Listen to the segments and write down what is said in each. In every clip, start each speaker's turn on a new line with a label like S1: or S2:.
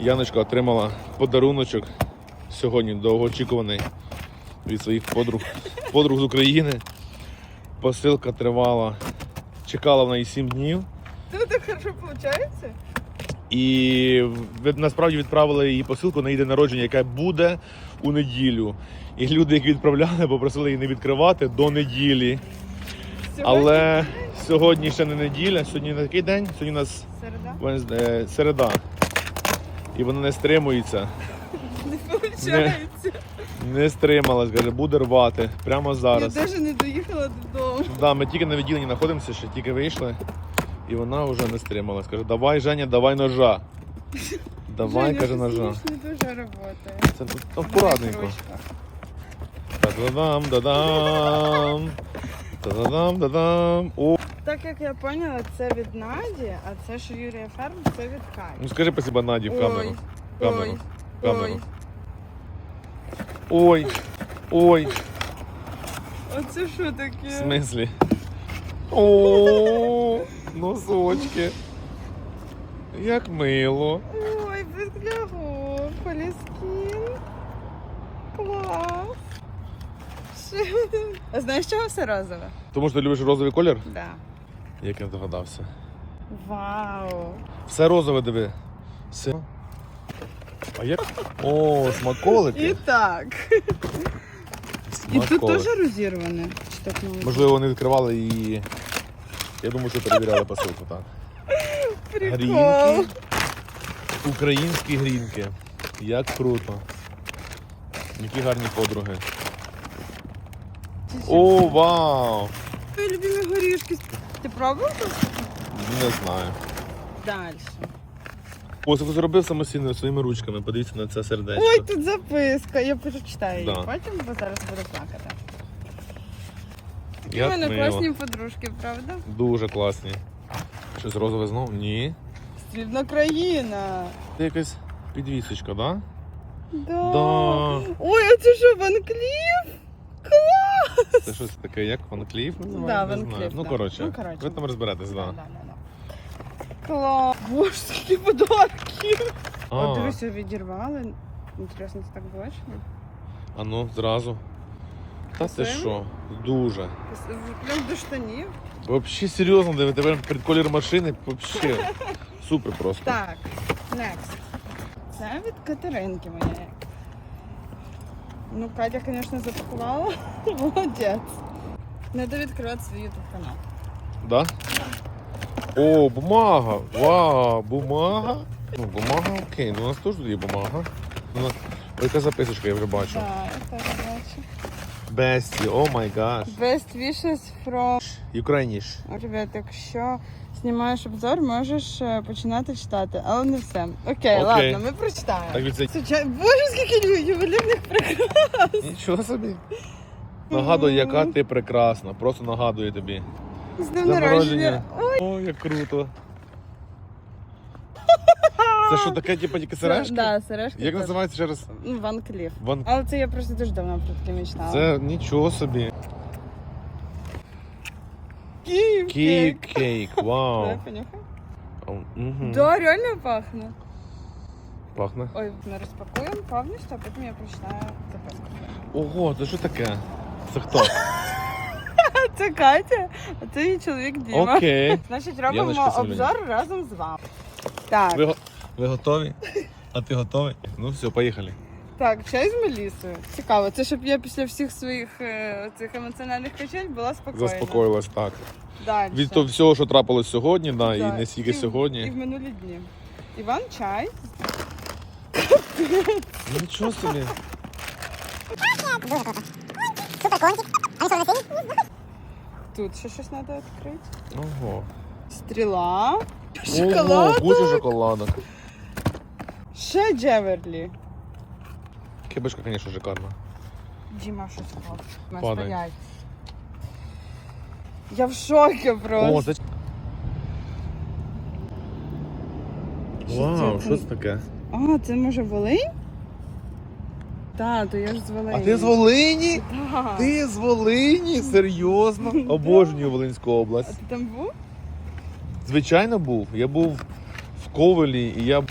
S1: Яночка отримала подаруночок сьогодні довгоочікуваний від своїх подруг, подруг з України. Посилка тривала, чекала в неї 7 днів.
S2: Це так хорошо виходить?
S1: І насправді відправили її посилку на її день народження, яка буде у неділю. І люди, які відправляли, попросили її не відкривати до неділі. Але сьогодні ще не неділя, сьогодні не такий день, сьогодні у нас
S2: Середа?
S1: Е, середа. І вона не стримується,
S2: Не виходить.
S1: не стрималась, каже, буде рвати прямо зараз.
S2: Я навіть не доїхала додому.
S1: Да, ми тільки на відділенні знаходимося, ще тільки вийшли, і вона вже не стрималась. Каже, давай, Женя, давай ножа. Давай,
S2: Женя,
S1: каже, ножа.
S2: Не дуже працює.
S1: Це тут акуратненько. Та-да-дам, да-дам. Та-да-дам, да-дам. О,
S2: Так як я поняла, це від Наді, а це що Юрія Ферм, це від Каті.
S1: ну скажи спасибо Наді в камеру.
S2: Ой,
S1: Камеру.
S2: ой,
S1: камеру.
S2: ой.
S1: Ой, ой,
S2: Оце що таке?
S1: в смислі? О, носочки. Як мило.
S2: Ой, безгляго, поліскін. Клас. А знаєш, чого все розове?
S1: Тому що ти любиш розовий колір?
S2: Да.
S1: Як я здогадався.
S2: Вау.
S1: Все розове диви. Все. А як? О, смаколики.
S2: І так. І тут теж розірване. Чи так не
S1: Можливо, вони відкривали і. Я думаю, що перевіряли посилку, так.
S2: Прикол.
S1: Грінки. Українські грінки. Як круто. Які гарні подруги. О, вау!
S2: Твої любимі горішки. Ти пробував?
S1: Не знаю.
S2: Далі.
S1: Ось зробив самостійно своїми ручками. Подивіться на це сердечко.
S2: Ой, тут записка. Я прочитаю її
S1: Да.
S2: потім, бо зараз буду плакати. У
S1: Як
S2: мене
S1: мило.
S2: класні подружки, правда?
S1: Дуже класні. Щось розове знову? Ні.
S2: Срібна країна.
S1: Це якась підвісочка, так? Да?
S2: Да.
S1: Да.
S2: Ой, а це що, Ван Кліф? Клас!
S1: Це щось таке, як Ван Кліф
S2: Да. Ван
S1: Не знаю.
S2: Кліф,
S1: Ну, коротше,
S2: Ну, коротше.
S1: ви там розберетесь,
S2: Да, да, да, да. Клас! Боже, скільки подарків!
S1: А,
S2: От дивися, відірвали. Інтересно, це так бачили?
S1: а ну, зразу. Та ти
S2: Красиво?
S1: що? Дуже.
S2: Прям до штанів.
S1: Взагалі серйозно, диви, тебе під колір машини, взагалі. Супер просто.
S2: Так, next. Це від Катеринки моєї. Ну, Катя, звісно, запакувала. Молодець. Треба відкривати свій YouTube канал.
S1: Да? О, бумага! Вау, бумага. Ну, бумага окей, ну у нас теж тут є бумага. Ну, Ой, яка записочка, я вже бачу.
S2: Так, я теж бачу.
S1: Бесті, о май гаш.
S2: Best wishes from...
S1: Україніш.
S2: Ребят, якщо знімаєш обзор, можеш е, починати читати, але не все. Окей,
S1: Окей.
S2: ладно, ми прочитаємо.
S1: Так від.
S2: Звичай- Боже, скільки лю- ювелірних прикрас.
S1: Нічого собі. Нагадую, яка ти прекрасна. Просто нагадую тобі.
S2: З днем народження.
S1: О, як круто. Це що таке, типу, тільки сережки?
S2: Да, сережки.
S1: Як
S2: теж.
S1: називається ще раз?
S2: Ну, Ван Кліф.
S1: Ван...
S2: Але це я просто дуже давно про таке мечтала.
S1: Це нічого собі.
S2: Київ.
S1: Кейк кейк, вау.
S2: Да, реально пахне.
S1: Пахне.
S2: Ой, ми розпакуємо повністю, а потім я прочитаю записку.
S1: Ого, це що таке? Це хто?
S2: Це Катя, а це її чоловік Діма.
S1: Окей.
S2: Значить, робимо
S1: Яночка Семенівна.
S2: обзор разом з вами. Так,
S1: Ви, го- ви готові? А ти готовий? Ну все, поїхали.
S2: Так, чай з Мелісою. Цікаво, це щоб я після всіх своїх е, цих емоційних качель була спокійна.
S1: Заспокоїлась так.
S2: Далі.
S1: Від того всього, що трапилось сьогодні, да, і не стільки
S2: І
S1: сьогодні.
S2: в минулі дні. Іван чай.
S1: Нічого собі.
S2: Тут ще щось треба відкрити.
S1: Ого.
S2: Стріла.
S1: Ого,
S2: Шоколад.
S1: куча шоколадок.
S2: Ще Джеверлі.
S1: Кибишка, звісно, шикарна.
S2: Діма щось впав.
S1: Падає.
S2: стоять. Я в шокі просто.
S1: О, це... Вау, що це таке?
S2: А, це може Волинь? Так, то я ж з Волині.
S1: А ти з Волині?
S2: Так.
S1: Ти з Волині? Серйозно? Обожнюю Волинську область.
S2: А ти там був?
S1: Звичайно був. Я був в Ковелі і я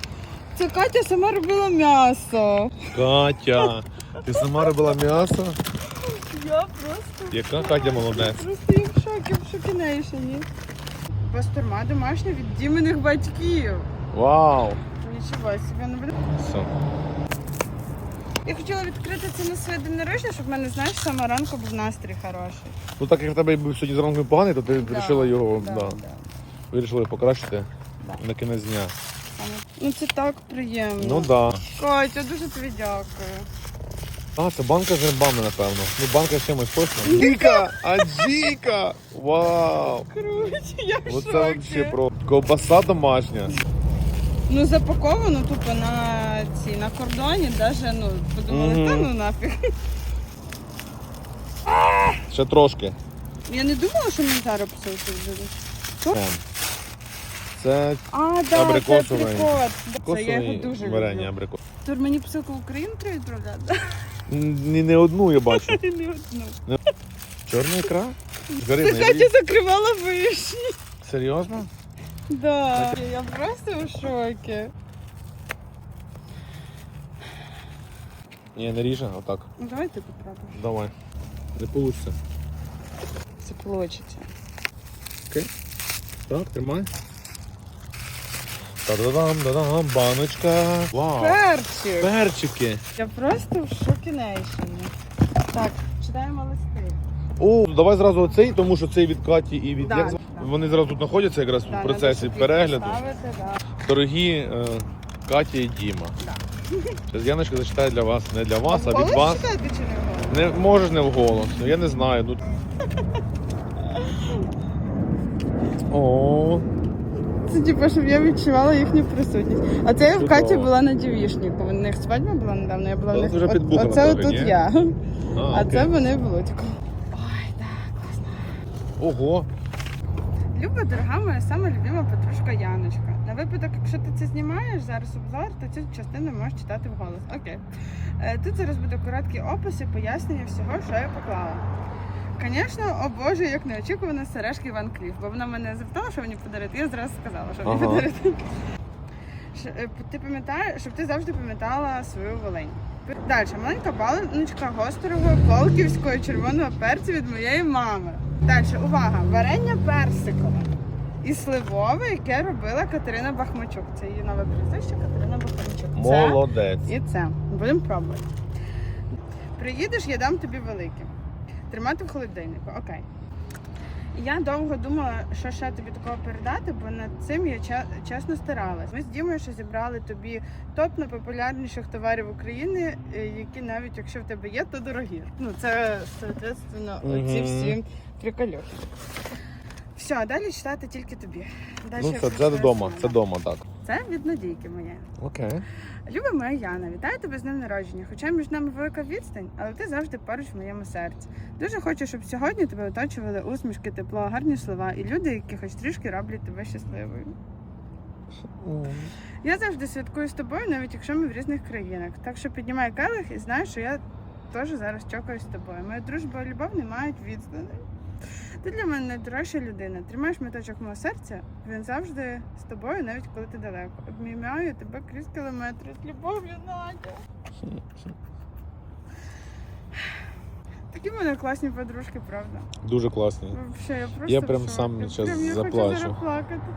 S2: Це Катя сама робила м'ясо.
S1: Катя, ти сама робила м'ясо?
S2: Я просто.
S1: Яка Катя молодець?
S2: Просто я в шокі, в шокінейшені. Бастурма домашня від дімених батьків.
S1: Вау!
S2: Нічого собі не буде.
S1: Все.
S2: Я хотіла відкрити це на своє день народження, щоб в мене, знаєш, саме ранку був настрій хороший.
S1: Ну так як в тебе був сьогодні зранку поганий, то ти вирішила його
S2: да,
S1: да, вирішила покращити
S2: Да.
S1: на кінець дня.
S2: Ну це так приємно.
S1: Ну да.
S2: Катя, дуже тобі дякую.
S1: А, це банка з грибами, напевно. Ну, банка з чимось точно. Джіка! А Джіка! Вау!
S2: Круто, я в
S1: Оце
S2: шокі.
S1: вообще про ковбаса домашня.
S2: Ну запаковано тупо на ці на кордоні, даже ну подумали,
S1: Мгм.
S2: та ну нафіг.
S1: Ще трошки.
S2: Я не думала, що мені зараз посилки будуть.
S1: Ем. Це
S2: А, да,
S1: Абрикосовий.
S2: це прикот. Це я його дуже
S1: варення
S2: люблю.
S1: абрикос.
S2: Тур мені посилку в Україну треба відправляти?
S1: Ні не одну я бачу.
S2: Не одну.
S1: Чорна ікра?
S2: Це
S1: Зарибна.
S2: Катя закривала вишні.
S1: Серйозно?
S2: Да. Я просто в шокі.
S1: Ні, не ріже, отак.
S2: Ну давай ти попробуєш.
S1: Давай. Не получиться.
S2: Це получиться.
S1: Так, тримай. Та-да-дам, да-дам, баночка. Вау.
S2: Перчик.
S1: Перчики.
S2: Я просто в шокі нейшені. Так, читаємо листи.
S1: О, давай зразу оцей, тому що цей від Каті і від
S2: Да,
S1: як...
S2: да.
S1: Вони зразу тут знаходяться якраз в процесі перегляду.
S2: поставити, да.
S1: Дорогі е, Катя і Діма.
S2: Да.
S1: Зараз Яночка зачитає для вас, не для вас, а, від вас.
S2: читати чи не голос?
S1: Не можеш не вголос. Ну я не знаю. Ну... О,
S2: Це типу, щоб я відчувала їхню присутність. А це я в Каті була на дівішнику. У них свадьба була недавно, я була в них.
S1: вже
S2: От-
S1: підбухано
S2: Оце
S1: трохи,
S2: отут
S1: ні?
S2: я.
S1: а,
S2: А
S1: окей.
S2: це вони в Луцьку. Ой, так, класно.
S1: Ого.
S2: Люба, дорога моя сама любима подружка Яночка. На випадок, якщо ти це знімаєш зараз обзор, то цю частину можеш читати вголос. Окей. Е, Тут зараз буде короткий опис і пояснення всього, що я поклала. Звісно, о Боже, як неочікувано сережки Іван Кліф, бо вона мене запитала, що мені подарити. Я зразу сказала, що мені
S1: Ага.
S2: подарити. Ш- е, Ти пам'ятаєш, щоб ти завжди пам'ятала свою Волинь. Далі, маленька баночка гострого колківського червоного перцю від моєї мами. Далі, увага! Варення персикове і сливове, яке робила Катерина Бахмачук. Це її нове прізвище Катерина Бахмачук. Це
S1: Молодець.
S2: і це. Будемо пробувати. Приїдеш, я дам тобі велике. Тримати в холодильнику. Окей. Я довго думала, що ще тобі такого передати, бо над цим я чесно старалась. Ми з Дімою ще зібрали тобі топ найпопулярніших товарів України, е, які навіть якщо в тебе є, то дорогі. Ну це соответственно оці всі прикольохи. Все, а далі читати тільки тобі. Далі
S1: Ну це, це
S2: просто
S1: це вдома, так.
S2: Це від Надійки моєї.
S1: Окей.
S2: Люба моя Яна, вітаю тебе з днем народження. Хоча між нами велика відстань, але ти завжди поруч в моєму серці. Дуже хочу, щоб сьогодні тебе оточували усмішки, тепло, гарні слова і люди, які хоч трішки роблять тебе щасливою. Я завжди святкую з тобою, навіть якщо ми в різних країнах. Так що піднімай келих і знай, що я теж зараз чокаю з тобою. Моя дружба і любов не мають відстані. Ти для мене найдорожча людина. Тримаєш меточок мого серця, він завжди з тобою, навіть коли ти далеко. Обміймаю тебе крізь кілометри. З любов'ю, Надя. Такі в мене класні подружки, правда.
S1: Дуже класний.
S2: Вообще, я просто
S1: Я
S2: в
S1: прям
S2: шокі.
S1: сам щас
S2: Прям я
S1: заплачу.
S2: Хочу зараз плакати.